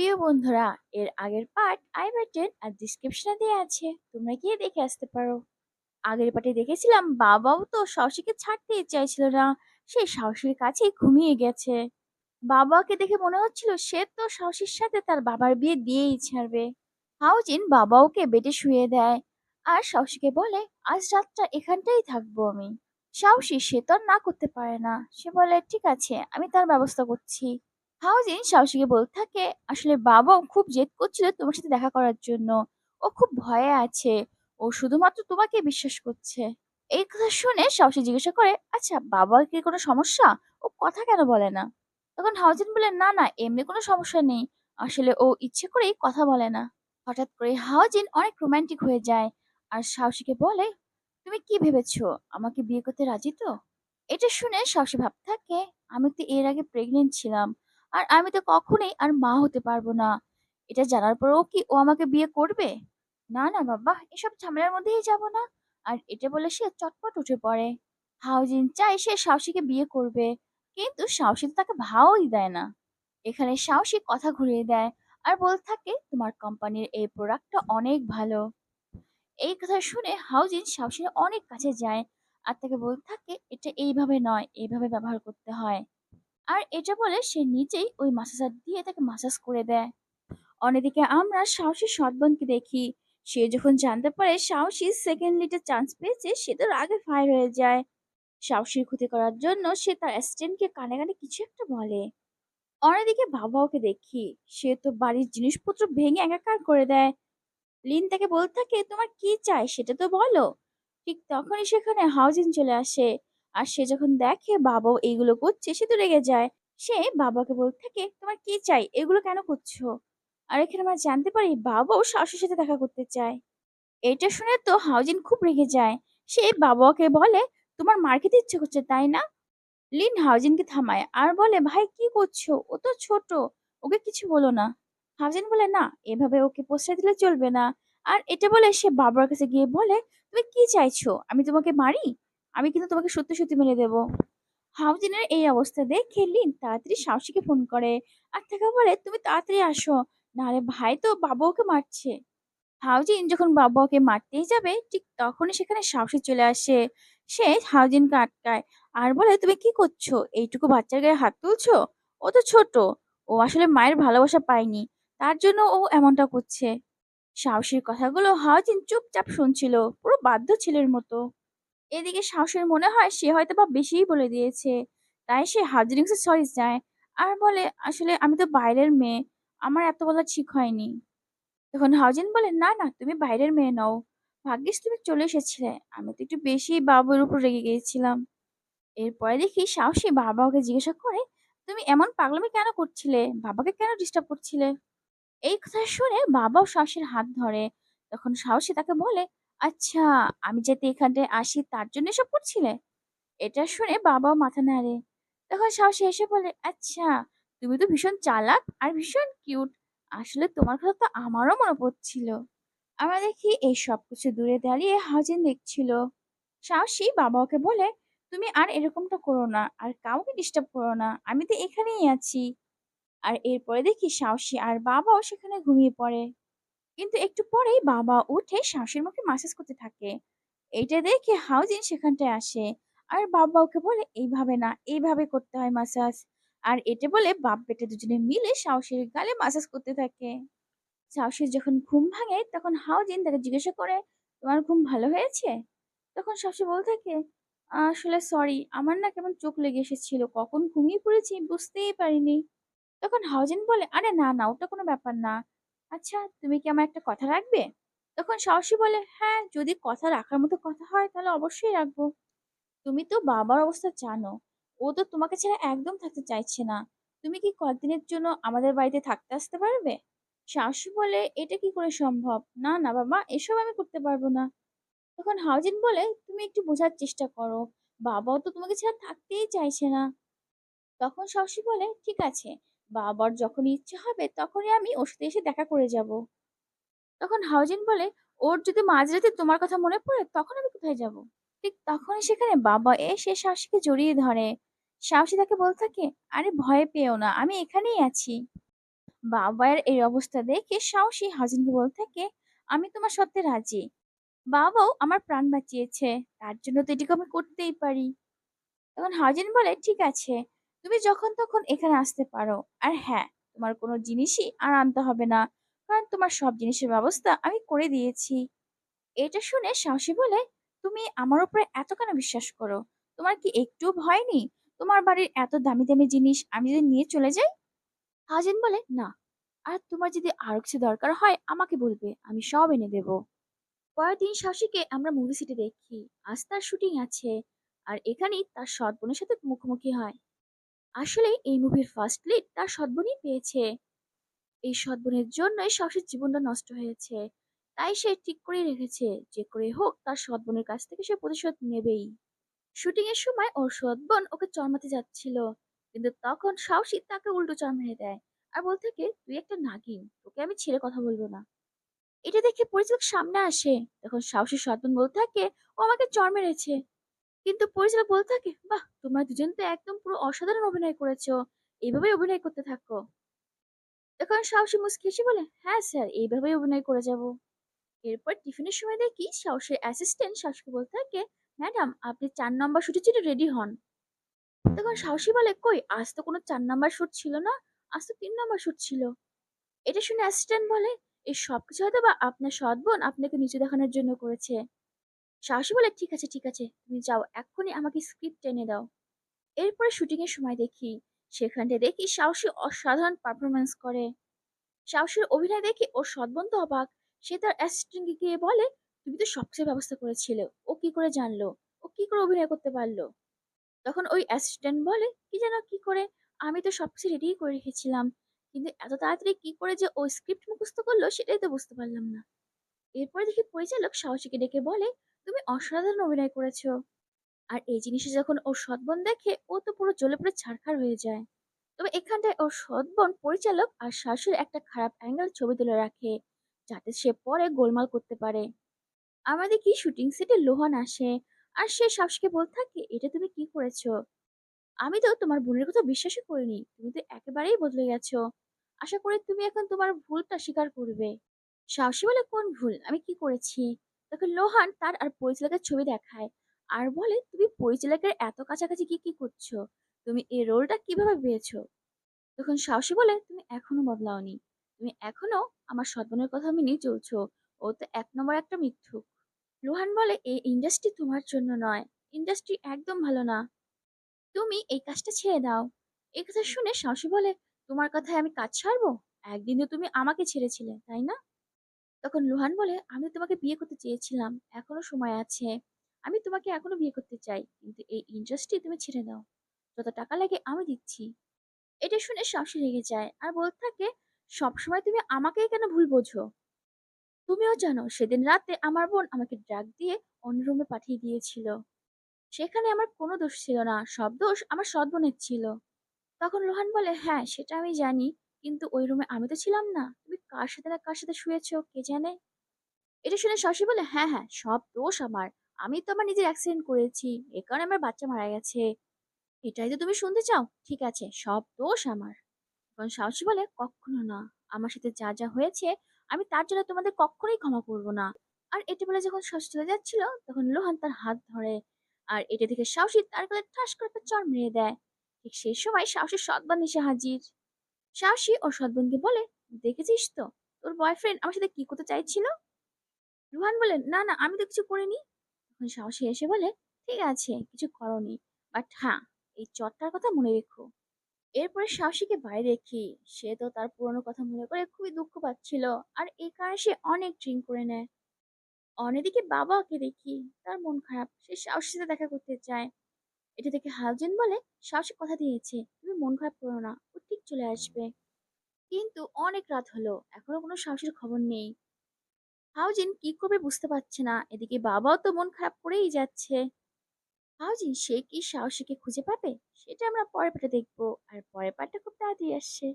প্রিয় বন্ধুরা, এর আগের পার্ট আই বাটন আর ডিসক্রিপশনে দেওয়া আছে। তোমরা গিয়ে দেখে আসতে পারো। আগের পার্টে দেখেছিলাম, বাবাও তো সাহসীকে ছাড়তেই চাইছিল না। সে সাহসীর কাছেই ঘুমিয়ে গেছে। বাবাকে দেখে মনে হচ্ছিল, সে তো সাহসীর সাথে তার বাবার বিয়ে দিয়েই ছাড়বে। হাউজিন বাবা ওকে বেডে শুয়ে দেয় আর সাহসীকে বলে, আজ রাতটা এখানটাই থাকব আমি। সাহসী সে তো আর না করতে পারে না। সে বলে, ঠিক আছে, আমি তার ব্যবস্থা করছি। হাউজিন সাহসীকে বলতে থাকে, আসলে বাবাও খুব জেদ করছিল তোমার সাথে দেখা করার জন্য। ও খুব ভয়ে আছে। ও শুধুমাত্র তোমাকে বিশ্বাস করছে। এই কথা শুনে সাহসী জিজ্ঞাসা করে আচ্ছা বাবার কি কোনো সমস্যা? ও কথা কেন বলে না? তখন হাউজিন বলে, না না, এমনি কোনো সমস্যা নেই। আসলে ও ইচ্ছে করেই কথা বলে না। হঠাৎ করে হাউজিন অনেক রোমান্টিক হয়ে যায় আর সাহসীকে বলে, তুমি কি ভেবেছো? আমাকে বিয়ে করতে রাজি তো? এটা শুনে সাহসী ভাবতে থাকে, আমি তো এর আগে প্রেগনেন্ট ছিলাম। আর আমি তো কখনোই আর মা হতে পারব না। এটা জানার পরেও কি ও আমাকে বিয়ে করবে? না না, বাবা, এসব ঝামেলার মধ্যেই যাব না। আর এটা বলে সে চটপট উঠে পড়ে। হাউজিন চাই সে সাহসীকে বিয়ে করবে, কিন্তু সাহসী তাকে ভাওই দেয় না। এখানে সাহসী কথা ঘুরিয়ে দেয় আর বলতে থাকে, তোমার কোম্পানির এই প্রোডাক্টটা অনেক ভালো। এই কথা শুনে হাউজিন সাহসীর অনেক কাছে যায় আর তাকে বলতে থাকে, এটা এইভাবে নয়, এইভাবে ব্যবহার করতে হয়। আর এটা বলে সে নিজেই ওই মাসাজার দিয়ে তাকে মাসাজ করে দেয়। অন্যদিকে আমরা সাহসী সৎবনকে দেখি। সে যখন জানতে পারে সাহসী সেকেন্ড লিটে চান্স পেয়েছে, সে তো আগে ফায়ার হয়ে যায়। সাহসীর ক্ষতি করার জন্য সে তার অ্যাসিস্ট্যান্টকে কানে কানে কিছু একটা বলে। অন্যদিকে বাবা ওকে দেখি, সে তো বাড়ির জিনিসপত্র ভেঙে একাকার করে দেয়। লিন তাকে বলতে থাকে, তোমার কি চাই সেটা তো বলো। ঠিক তখনই সেখানে হাউজিন চলে আসে। আর সে যখন দেখে বাবা এইগুলো করছে, সে তো রেগে যায়। সে বাবাকে বলতে থাকে, তোমার কি চাই? এগুলো কেন করছ? আর এখানে আমরা জানতে পারি বাবাও শাশুর সাথে দেখা করতে চায়। এটা শুনে তো হাউজিন খুব রেগে যায়। সে বাবাকে বলে, তোমার মার খেতে ইচ্ছে করছে, তাই না? লিন হাউজিনকে থামায় আর বলে, ভাই, কি করছ? ও তো ছোট, ওকে কিছু বলো না। হাউজিন বলে, না, এভাবে ওকে প্রশ্রয় দিলে চলবে না। আর এটা বলে সে বাবার কাছে গিয়ে বলে, তুমি কি চাইছো? আমি তোমাকে মারি? আমি কিন্তু তোমাকে সত্যি সত্যি মেরে দেবো। হাউজিনের এই অবস্থা দেখে লিন তাড়াতাড়ি সাহসীকে ফোন করে। আর তাকে বলে, তুমি তাড়াতাড়ি আসো, নাহলে ভাই তো বাবা ওকে মারছে। হাউজিন যখন বাবা ওকে মারতেই যাবে, ঠিক তখনই সেখানে সাহসী চলে আসে। সে হাউজিনকে আটকায়। আর বলে, তুমি কি করছ? এইটুকু বাচ্চার গায়ে হাত তুলছো? ও তো ছোট। ও আসলে মায়ের ভালোবাসা পায়নি। তার জন্য ও এমনটা করছে। সাহসীর কথাগুলো হাউজিন চুপচাপ শুনছিল, পুরো বাধ্য ছেলের মতো। এদিকে সাহসের মনে হয় সে হয়তো বা বেশিই বলে দিয়েছে। তাই সে কাছে সরি চায় আর বলে, আসলে আমি তো বাইরের মেয়ে। আমার এত বলা ঠিক হয়নি। তখন হাউজিন বলে, না না, তুমি বাইরের মেয়ে নও। ভাগ্যিস তুমি চলে এসেছিলে। আমি তো একটু বেশি বাবুর উপর রেগে গিয়েছিলাম। এরপরে দেখি সাহসী বাবাকে জিজ্ঞাসা করে, তুমি এমন পাগলামি কেন করছিলে? বাবাকে কেন ডিস্টার্ব করছিলে? এই কথা শুনে বাবাও সাহসীর হাত ধরে। তখন সাহসী তাকে বলে আচ্ছা আমি যাতে এখানটায় আসি তার জন্য এসব করছিলে? এটা শুনে বাবাও মাথা নাড়ে। তখন সাহসী এসে বলে আচ্ছা তুমি তো ভীষণ চালাক আর ভীষণ কিউট। আসলে তোমার কথা তো আমারও মনে পড়ছিল। আমরা দেখি এই সব কিছু দূরে দাঁড়িয়ে হাজিন দেখছিল। সাহসী বাবা ওকে বলে, তুমি আর এরকমটা করো না আর কাউকে ডিস্টার্ব করো না। আমি তো এখানেই আছি। আর এরপরে দেখি সাহসী আর বাবাও সেখানে ঘুমিয়ে পড়ে। কিন্তু একটু পরেই বাবা উঠে শাশুড়ির মুখে মাসাজ করতে থাকে। এটা দেখে হাউজিন সেখানটায় আসে। আর বাবা ওকে বলে, এইভাবে না, এইভাবে করতে হয় মাসাজ আর এটা বলে বাপ বেটে দুজনে মিলে সাহসীর গালে মাসাজ করতে থাকে। সাহসীর যখন ঘুম ভাঙে, তখন হাউজিন তাকে জিজ্ঞাসা করে, তোমার ঘুম ভালো হয়েছে? তখন শাশুড়ি বলতে থাকে, আসলে সরি আমার না কেমন চোখ লেগে এসেছিল, কখন ঘুমিয়ে পড়েছি বুঝতেই পারিনি। তখন হাউজিন বলে, আরে না না, ওটা কোনো ব্যাপার না। আচ্ছা তুমি কি আমার একটা কথা রাখবে? তখন সাহসী বলে হ্যাঁ যদি কথা রাখার মতো কথা হয়, তাহলে অবশ্যই রাখব। তুমি তো বাবার অবস্থা জানো। ও তো তোমাকে ছাড়া একদম থাকতে চাইছে না। তুমি কি কয়েকদিনের জন্য আমাদের বাড়িতে থাকতে আসতে পারবে? সাহসী বলে, এটা কি করে সম্ভব? না না বাবা, এসব আমি করতে পারব না। তখন হাউজিন বলে, তুমি একটু বোঝার চেষ্টা করো। বাবাও তো তোমাকে ছাড়া থাকতেই চাইছে না। তখন সাহসী বলে, ঠিক আছে। বাবার যখন ইচ্ছে হবে, তখনই আমি ওর সাথে এসে দেখা করে যাব। তখন হাউজিন বলে, ওর যদি মাঝরাতে তোমার কথা মনে পড়ে, তখন আমি কোথায় যাব? ঠিক তখনই সেখানে বাবা এসে সাহসীকে জড়িয়ে ধরে। সাহসী তাকে বলতে থাকে, আরে ভয় পেও না, আমি এখানেই আছি। বাবার এই অবস্থা দেখে সাহসী হাজিনকে বলতে থাকে, আমি তোমার সত্যি রাজি। বাবাও আমার প্রাণ বাঁচিয়েছে, তার জন্য তো এটুকু আমি করতেই পারি। তখন হাজিন বলে, ঠিক আছে তুমি যখন তখন এখানে আসতে পারো। আর হ্যাঁ তোমার কোনো জিনিসই আর আনতে হবে না। কারণ তোমার সব জিনিসের ব্যবস্থা আমি করে দিয়েছি। এটা শুনে সাহসী বলে, তুমি আমার উপরে এত কেন বিশ্বাস করো? তোমার কি একটু ভয় নেই? তোমার বাড়ির এত দামি দামি জিনিস আমি যদি নিয়ে চলে যাই? হাজিন বলে, না। আর তোমার যদি আরও কিছু দরকার হয়, আমাকে বলবে, আমি সব এনে দেব। পরের দিন সাহসীকে আমরা মুভি সিটি দেখি। আজ তার শুটিং আছে। আর এখানেই তার সৎ বোনের সাথে মুখোমুখি হয়। আসলে এই মুভির ফার্স্ট লিড তার সৎ বোনই পেয়েছে। এই সৎ বোনের জন্যই সাহসীর জীবনটা নষ্ট হয়েছে। তাই সে ঠিক করে রেখেছে, যে করে হোক তার সৎ বোনের কাছ থেকে সে প্রতিশোধ নেবেই। শুটিং এর সময় ওর সৎ বোন ওকে চড়মাতে যাচ্ছিল, কিন্তু তখন সাহসী তাকে উল্টো চড় মেরে দেয় আর বলতে থাকে, তুই একটা নাগিন, তোকে আমি ছেড়ে কথা বলব না। এটা দেখে পরিচালক সামনে আসে, তখন সাহসী সৎ বোন বলতে থাকে, ও আমাকে চড় মেরেছে। কিন্তু পরিচালক বলতে থাকে, বাহ, তোমরা দুজন তো একদম পুরো অসাধারণ অভিনয় করেছ। এইভাবেই অভিনয় করতে থাকো। তখন সাহসী মুসকি হেসে বলে হ্যাঁ স্যার, এইভাবেই অভিনয় করে যাব। এরপর টিফিনের সময় দেখি সাহসের অ্যাসিস্ট্যান্ট সাহসকে বলতে থাকে, ম্যাডাম, আপনি চার নম্বর শুটের জন্য রেডি হন। তখন সাহসী বলে, কই, আজ তো কোনো চার নাম্বার শুট ছিল না, আজ তো তিন নম্বর শুট ছিল। এটা শুনে অ্যাসিস্ট্যান্ট বলে এই সব কিছু হয়তো বা আপনার সৎ বোন আপনাকে নিচু দেখানোর জন্য করেছে। সাহসী বলে, ঠিক আছে ঠিক আছে, তুমি যাও, এক্ষুনি আমাকে স্ক্রিপ্ট এনে দাও। এরপরে শুটিং এর সময় দেখি সেখানটা দেখি সাহসী অসাধারণ পারফরমেন্স করে। সাহসীর অভিনয় দেখে ওর সৎবোন তো অবাক। সে তার অ্যাসিস্ট্যান্টকে গিয়ে বলে, তুমি তো সবচেয়ে ব্যবস্থা করেছিলে, ও কি করে জানলো? ও কি করে অভিনয় করতে পারল? তখন ওই অ্যাসিস্ট্যান্ট বলে, কি যেন, কি করে? আমি তো সবকিছু রেডি করে রেখেছিলাম, কিন্তু এত তাড়াতাড়ি কি করে যে ও স্ক্রিপ্ট মুখস্থ করল, সেটাই তো বুঝতে পারলাম না। এরপরে দেখি পরিচালক সাহসীকে ডেকে বলে তুমি অসাধারণ অভিনয় করেছ। আর এই জিনিসটা যখন ওর সৎবোন দেখে, ও তো পুরো জ্বলে পুরো ছাড়খাড় হয়ে যায়। তবে এখানটায় ওর সৎবোন পরিচালক আর শাশুর একটা খারাপ অ্যাঙ্গেল ছবি তুলে রাখে, যাতে সে পরে গোলমাল করতে পারে। আমাদের কি শুটিং সেটে লোহান আসে? আর সে শাশুকে বলতে থাকে, এটা তুমি কি করেছ? আমি তো তোমার বোনের কথা বিশ্বাসই করিনি, তুমি তো একেবারেই বদলে গেছো। আশা করি তুমি এখন তোমার ভুলটা স্বীকার করবে। সাহসী বলে, কোন ভুল? আমি কি করেছি? তখন লোহান তার আর পরিচালকের ছবি দেখায়। আর বলে, তুমি পরিচালকের এত কাছাকাছি কি কি করছ? তুমি এই রোলটা কীভাবে পেয়েছ? তখন সাহসী বলে, তুমি এখনও বদলাওনি। তুমি এখনও আমার সদ্বনের কথা মেনে চলছো। ও তো এক নম্বর একটা মিথ্যুক। রোহান বলে এই ইন্ডাস্ট্রি তোমার জন্য নয়। ইন্ডাস্ট্রি একদম ভালো না। তুমি এই কাজটা ছেড়ে দাও। এই কথা শুনে সাহসী বলে, তোমার কথায় আমি কাজ ছাড়বো? একদিন তুমি আমাকে ছেড়েছিলে, তাই না? তখন লোহান বলে, আমি তোমাকে বিয়ে করতে চেয়েছিলাম, এখনও সময় আছে। আমি তোমাকে এখনও বিয়ে করতে চাই, কিন্তু এই ইন্টারেস্টটি তুমি ছেড়ে দাও। যত টাকা লাগে আমি দিচ্ছি। এটা শুনে সাহসী রেগে যায় আর বলতে থাকে, সবসময় তুমি আমাকেই কেন ভুল বোঝো? তুমিও জানো, সেদিন রাতে আমার বোন আমাকে ড্রাগ দিয়ে অন্য রুমে পাঠিয়ে দিয়েছিল। সেখানে আমার কোনো দোষ ছিল না, সব দোষ আমার সৎ বোনের ছিল। তখন রোহান বলে হ্যাঁ সেটা আমি জানি। কিন্তু ওই রুমে আমি তো ছিলাম না। তুমি কার সাথে না কার সাথে শুয়েছো, কে জানে? এটা শুনে শশী বলে হ্যাঁ হ্যাঁ সব দোষ আমার। আমি তো আমার নিজের অ্যাক্সিডেন্ট করেছি। এ কারণে আমার বাচ্চা মারা গেছে। এটাই তো তুমি শুনতে চাও? ঠিক আছে, সব দোষ আমার। তখন সাহসী বলে, কখনো না। আমার সাথে যা যা হয়েছে, আমি তার জন্য তোমাদের কখনোই ক্ষমা করব না। আর এটা বলে যখন শ্বাস চলে যাচ্ছিল, তখন লোহান তার হাত ধরে। আর এটা দেখে সাহসী তার গলায় ঠাস করে একটা চড় মেরে দেয়। ঠিক সেই সময় সাহসীর সৎবান এসে হাজির। সাহসী ও সৎবোনকে বলে, দেখেছিস তো? তোর বয়ফ্রেন্ড আমার সাথে কি করতে চাইছিল? রুহান বলে, না না, আমি তো কিছু করিনি। তখন সাহসী এসে বলে, ঠিক আছে, কিছু করনি বাট হ্যাঁ এই চটটার কথা মনে রেখো। এরপরে সাহসীকে বাইরে দেখি সে তো তার পুরনো কথা মনে করে খুবই দুঃখ পাচ্ছিল, আর এই কারণে সে অনেক ড্রিঙ্ক করে নেয়। অন্যদিকে বাবাকে দেখি, তার মন খারাপ, সে সাহসীর সাথে দেখা করতে চায়। এটা দেখে হাউজেন বলে, সাহসী কথা দিয়েছে, তুমি মন খারাপ করো না। চলে আসবে। কিন্তু অনেক রাত হলো, এখনও কোনো সাহসের খবর নেই। হাউজিন কি করবে বুঝতে পারছে না, এদিকে বাবাও তো মন খারাপ করেই যাচ্ছে। হাউজিন সে কি সাহসীকে খুঁজে পাবে? সেটা আমরা পরের পাটে দেখব, আর পরের পাটটা খুব তাড়াতাড়ি আসছে।